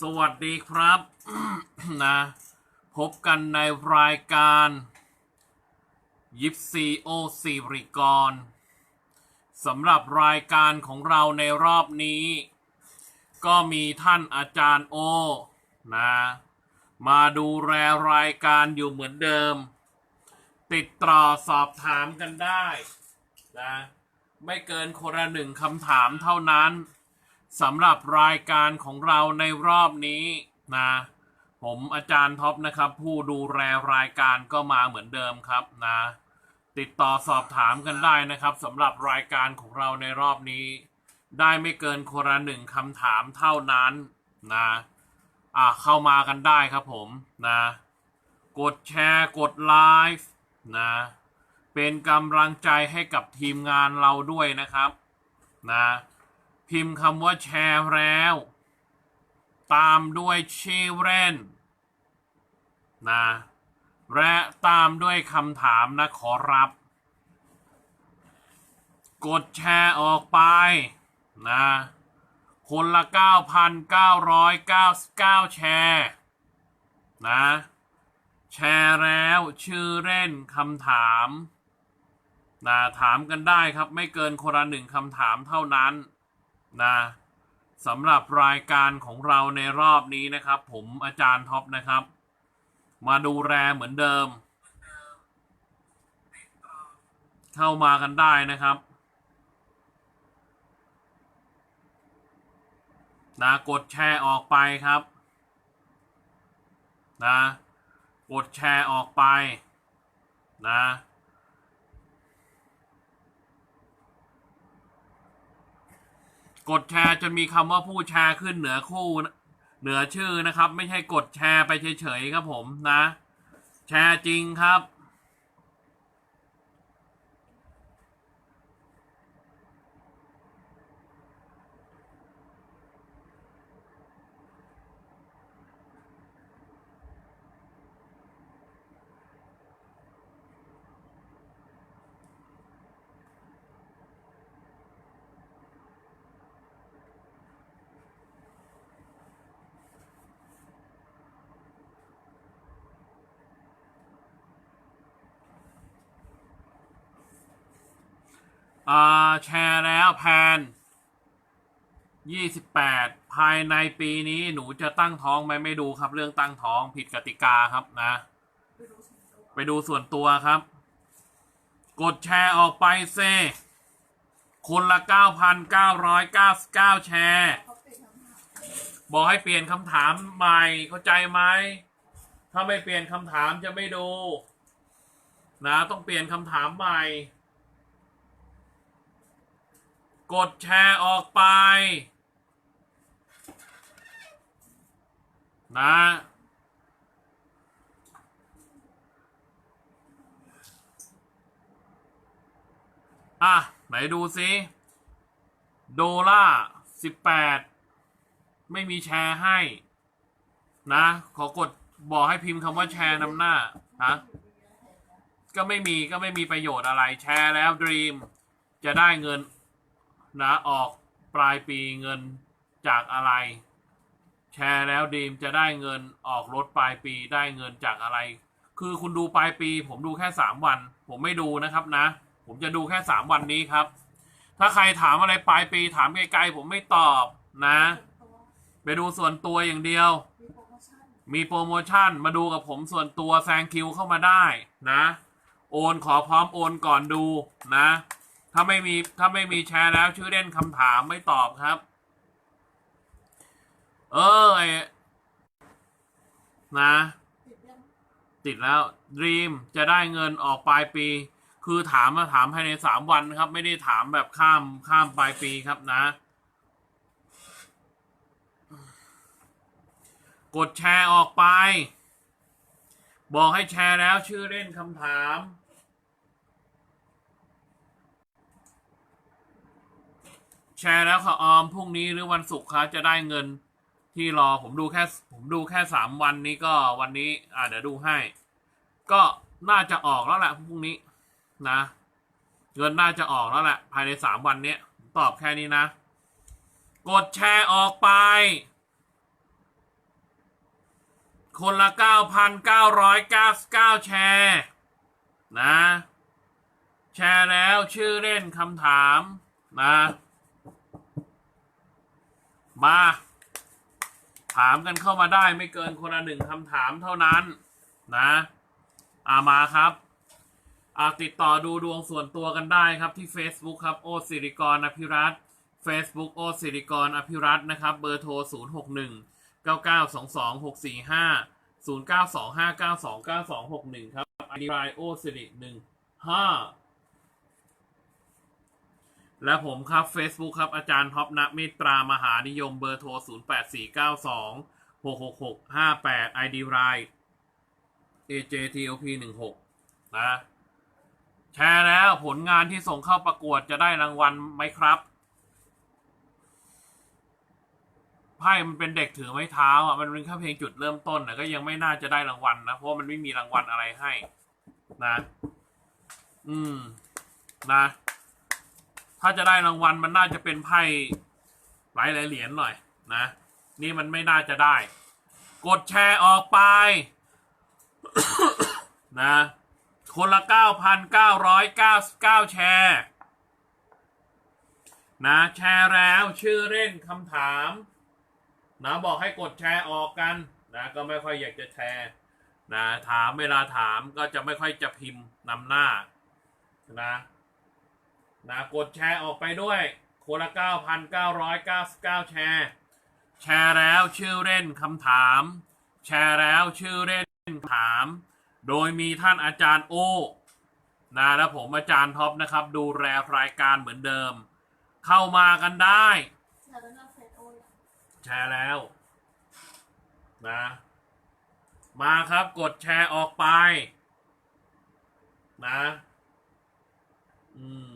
สวัสดีครับนะพบกันในรายการยิปซีโอซีริกรสำหรับรายการของเราในรอบนี้ ก็มีท่านอาจารย์โอนะมาดูแลรายการอยู่เหมือนเดิม ติดต่อสอบถามกันได้นะไม่เกินคนละหนึ่งคำถามเท่านั้น สำหรับรายการของเราในรอบนี้นะผมอาจารย์ท็อปนะครับ ผู้ดูแลรายการก็มาเหมือนเดิมครับนะ ติดต่อสอบถามกันได้นะครับสำหรับรายการของเราในรอบนี้ ได้ไม่เกินคนละหนึ่งคำถามเท่านั้นนะอะเข้ามากันได้ครับผมนะ กดแชร์กดไลฟ์นะเป็นกำลังใจให้กับทีมงานเราด้วยนะครับนะ พิมพ์คำว่าแชร์แล้ว ตามด้วยชื่อเล่นนะและตามด้วยคำถามนะขอรับ กดแชร์ออกไปนะคนละ 9,999 แชร์นะแชร์แล้วชื่อเล่นคำถามนะถามกันได้ครับไม่เกินคนละหนึ่งคำถามเท่านั้น นะสำหรับรายการของเราในรอบนี้นะครับ ผมอาจารย์ท็อปนะครับ มาดูแลเหมือนเดิม เข้ามากันได้นะครับนะกดแชร์ออกไปครับนะกดแชร์ออกไปนะ กดแชร์จนมีคำว่าผู้แชร์ขึ้นเหนือคู่ เหนือชื่อนะครับ ไม่ใช่กดแชร์ไปเฉยๆครับผมนะ แชร์จริงครับ อ่าแชร์แล้วแพนยี่สิบแปดภายในปีนี้หนูจะตั้งท้องไหมไม่ดูครับ เรื่องตั้งท้องผิดกติกาครับนะ ไปดูส่วนตัวครับ กดแชร์ออกไปเซคนละเก้าพันเก้าร้อยเก้าสิบเก้าแชร์ บอกให้เปลี่ยนคำถามใหม่เข้าใจไหมถ้าไม่เปลี่ยนคำถามจะไม่ดู นะ ต้องเปลี่ยนคำถามใหม่ กดแชร์ออกไป นะ อะ ไหนดูซิ โดล่าสิบแปดไม่มีแชร์ให้ นะ ขอกดบอกให้พิมพ์คำว่าแชร์นำหน้า ฮะ ก็ไม่มีก็ไม่มีประโยชน์อะไรแชร์แล้วดรีมจะได้เงิน นะออกปลายปีเงินจากอะไร แชร์แล้วดีมจะได้เงินออกรถปลายปีได้เงินจากอะไร คือคุณดูปลายปี ผมดูแค่สามวัน ผมไม่ดูนะครับนะ ผมจะดูแค่สามวันนี้ครับ ถ้าใครถามอะไรปลายปีถามไกลๆผมไม่ตอบนะ ไปดูส่วนตัวอย่างเดียว มีโปรโมชั่นมาดูกับผมส่วนตัวแซงคิวเข้ามาได้นะ โอนขอพร้อมโอนก่อนดูนะ ถ้าไม่มีถ้าไม่มีแชร์แล้วชื่อเล่นคำถามไม่ตอบครับ เออไอนะ ติดแล้วดีมจะได้เงินออกปลายปี คือถามมาถามภายในสามวันครับ ไม่ได้ถามแบบข้ามข้ามปลายปีครับนะ กดแชร์ออกไป บอกให้แชร์แล้วชื่อเล่นคำถาม แช ร์แล้วค่ะออมพรุ่งนี้หรือวันศุกร์คะจะได้เงินที่รอผมดูแค่ผมดูแค่สามวันนี้ก็วันนี้ อ่าเดี๋ยวดูให้ ก็น่าจะออกแล้วแหละพรุ่งนี้นะ เงินน่าจะออกแล้วแหละ ภายในสามวันเนี้ยตอบแค่นี้นะ กดแชร์ออกไป คนละ9,999แชร์นะ แชร์แล้วชื่อเล่นคำถามนะ มา ถามกันเข้ามาได้ไม่เกินคนละหนึ่งคำถามเท่านั้นนะอามาครับอาติดต่อดูดวงส่วนตัวกันได้ครับที่ Facebook ครับโอสิริกรอภิรัต Facebook โอสิริกรอภิรัตนะครับเบอร์โทร 0 6 1 9 9 2 2 6 4 5 0 9 2 5 9 2 9 2 6 1 ครับอดีไลโอสิริ1 5 และผมครับ Facebook ครับ อาจารย์ท็อปณเมตรามหานิยมเบอร์โทร 0 8 4 9 2 6 6 6 5 8 ID r i AJTOP 1 6 นะแชร์แล้วผลงานที่ส่งเข้าประกวดจะได้รางวัลไหมครับไพ่มันเป็นเด็กถือไม้เท้าอะมันเป็นแค่เพียงจุดเริ่มต้นนะก็ยังไม่น่าจะได้รางวัลนะเพราะมันไม่มีรางวัลอะไรให้ นะ อืม นะ ถ้าจะได้รางวัลมันน่าจะเป็นไพ่หลายหลายเหรียญหน่อยนะ นี่มันไม่น่าจะได้ กดแชร์ออกไป นะ คนละ 9,999 แชร์ นะ แชร์แล้วชื่อเล่นคำถาม นะบอกให้กดแชร์ออกกัน นะ ก็ไม่ค่อยอยากจะแชร์นะถามเวลาถามก็จะไม่ค่อยจะพิมพ์นำหน้านะ นะกดแชร์ออกไปด้วยคนละ 9,999 แชร์ แชร์แล้วชื่อเล่นคำถาม แชร์แล้วชื่อเล่นคำถาม โดยมีท่านอาจารย์โอนะและผมอาจารย์ท็อปนะครับ ดูแลรายการเหมือนเดิม เข้ามากันได้แล้วก็เฟซโอ้ยแชร์แล้วนะมาครับกดแชร์ออกไป นะ อืม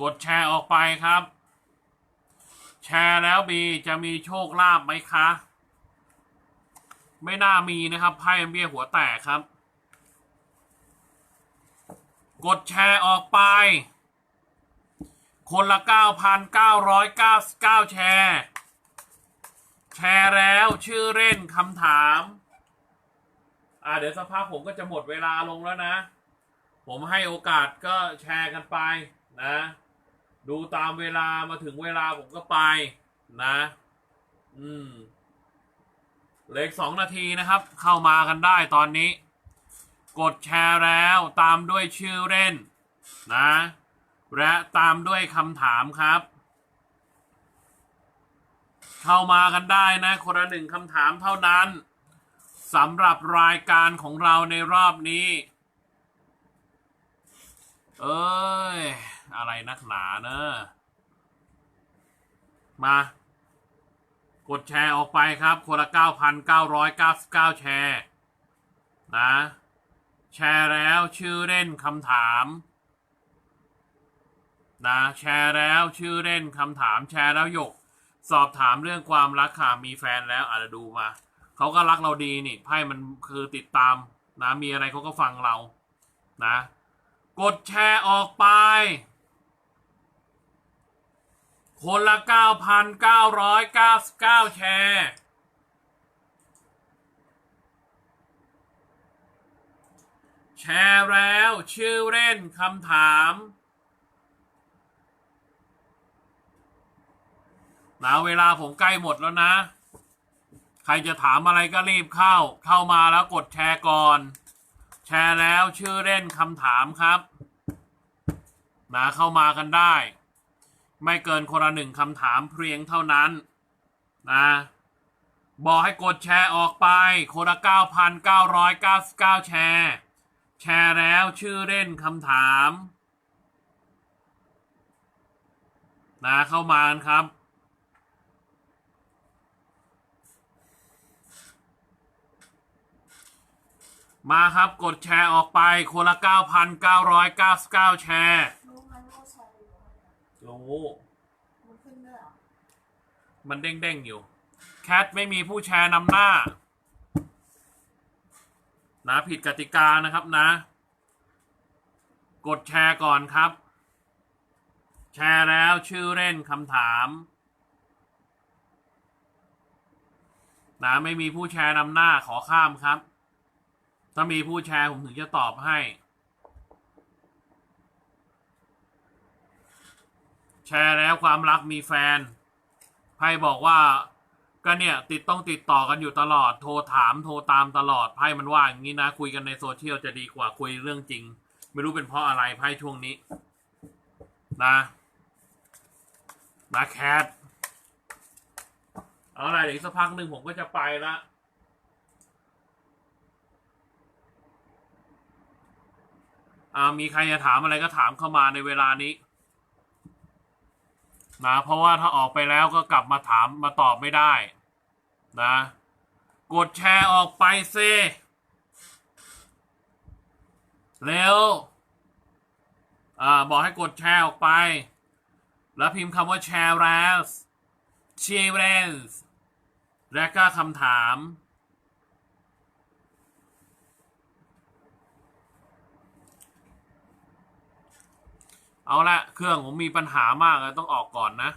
กดแชร์ออกไปครับ แชร์แล้วบีจะมีโชคลาภไหมคะ ไม่น่ามีนะครับไพ่เบี้ยหัวแตกครับ กดแชร์ออกไป คนละ 9,999 แชร์ แชร์แล้วชื่อเล่นคำถาม อ่าเดี๋ยวสักพักผมก็จะหมดเวลาลงแล้วนะ ผมให้โอกาสก็แชร์กันไปนะ ดูตามเวลามาถึงเวลาผมก็ไปนะ อืมเหลืออีกสองนาทีนะครับ เข้ามากันได้ตอนนี้ กดแชร์แล้วตามด้วยชื่อเล่น นะ และตามด้วยคำถามครับ เข้ามากันได้นะ คนละหนึ่งคำถามเท่านั้นสำหรับรายการของเราในรอบนี้ เอ้ย อะไรนักหนาเนอะมา กดแชร์ออกไปครับ คนละ 9,999 แชร์ นะ แชร์แล้วชื่อเล่นคำถาม นะ แชร์แล้วชื่อเล่นคำถามแชร์แล้วหยก สอบถามเรื่องความรักค่ะมีแฟนแล้วอาจจะดูมา เขาก็รักเราดีนี่ไพ่มันคือติดตาม นะ มีอะไรเขาก็ฟังเรา นะ กดแชร์ออกไป คนละ 9,999 แชร์ แชร์แล้วชื่อเล่นคำถามนะเวลาผมใกล้หมดแล้วนะ ใครจะถามอะไรก็รีบเข้า เข้ามาแล้วกดแชร์ก่อน แชร์แล้วชื่อเล่นคำถามครับนะเข้ามากันได้ ไม่เกินคนละหนึ่งคำถามเพียงเท่านั้นนะบอกให้กดแชร์ออกไป คนละ9,999 แชร์ แชร์แล้วชื่อเล่นคำถามนะเข้ามาครับ มาครับกดแชร์ออกไป คนละ 9,999 แชร์ รู้ไหมรู้ มันขึ้นด้วยเหรอมันเด้งๆอยู่ แคทไม่มีผู้แชร์นำหน้า นะผิดกติกานะครับนะ กดแชร์ก่อนครับ แชร์แล้วชื่อเล่นคำถาม นะไม่มีผู้แชร์นำหน้าขอข้ามครับ ถ้ามีผู้แชร์ผมถึงจะตอบให้ แชร์แล้วความรักมีแฟนไพ่บอกว่าก็เนี่ยติดต้องติดต่อกันอยู่ตลอดโทรถามโทรตามตลอดไพ่มันว่าอย่างนี้นะ คุยกันในโซเชียลจะดีกว่าคุยเรื่องจริง ไม่รู้เป็นเพราะอะไรไพ่ช่วงนี้ นะนะแคทเอาอะไรเดี๋ยวอีกสักพักหนึ่งผมก็จะไปละอ่ามีใครจะถามอะไรก็ถามเข้ามาในเวลานี้ นะเพราะว่าถ้าออกไปแล้วก็กลับมาถามมาตอบไม่ได้นะ กดแชร์ออกไปเซเร็วอ่าบอกให้กดแชร์ออกไป แล้วพิมพ์คำว่าแชร์แรสแชร์แรสและก็คำถาม เอาละเครื่องผมมีปัญหามากเลยต้องออกก่อนนะ